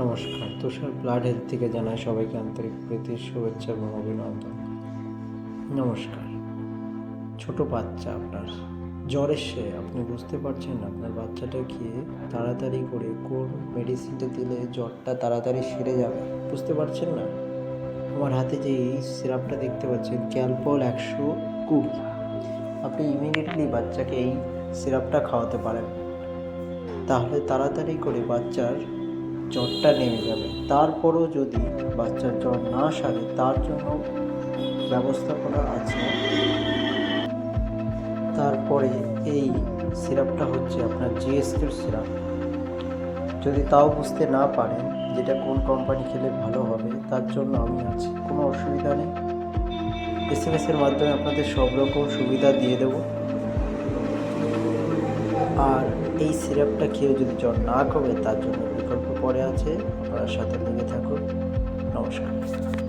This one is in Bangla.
নমস্কার, তুষার ব্লাড হেলথ থেকে জানাই সবাইকে আন্তরিক প্রীতির শুভেচ্ছা এবং অভিনন্দন। নমস্কার। ছোট বাচ্চা আপনার। জ্বর এসে আপনি বুঝতে পারছেন আপনার বাচ্চাটা খেয়ে তাড়াতাড়ি করে কোন মেডিসিনটা দিলে জ্বরটা তাড়াতাড়ি সেরে যাবে, বুঝতে পারছেন না? আমার হাতে যে এই সিরাপটা দেখতে পাচ্ছেন ক্যালপল একশো কুড়ি। আপনি ইমিডিয়েটলি বাচ্চাকে এই সিরাপটা খাওয়াতে পারেন। তাহলে তাড়াতাড়ি করে বাচ্চার জ্বরটা নেমে যাবে। তারপরও যদি বাচ্চার জ্বর না সারে, তার জন্য ব্যবস্থা করা আছে। তারপরে এই সিরাপটা হচ্ছে আপনার জিএসকের সিরাপ। যদি তাও বুঝতে না পারেন যেটা কোন কোম্পানি খেলে ভালো হবে, তার জন্য আমি আছি। কোনো অসুবিধা নেই। এস এম এসের মাধ্যমে আপনাদের সব রকম সুবিধা দিয়ে দেবো। আর এই সিরাপটা খেয়ে যদি জ্বর না কমে, তার জন্য বিকল্প পড়ে আছে। আপনার সাথে লেগে থাকুন। নমস্কার।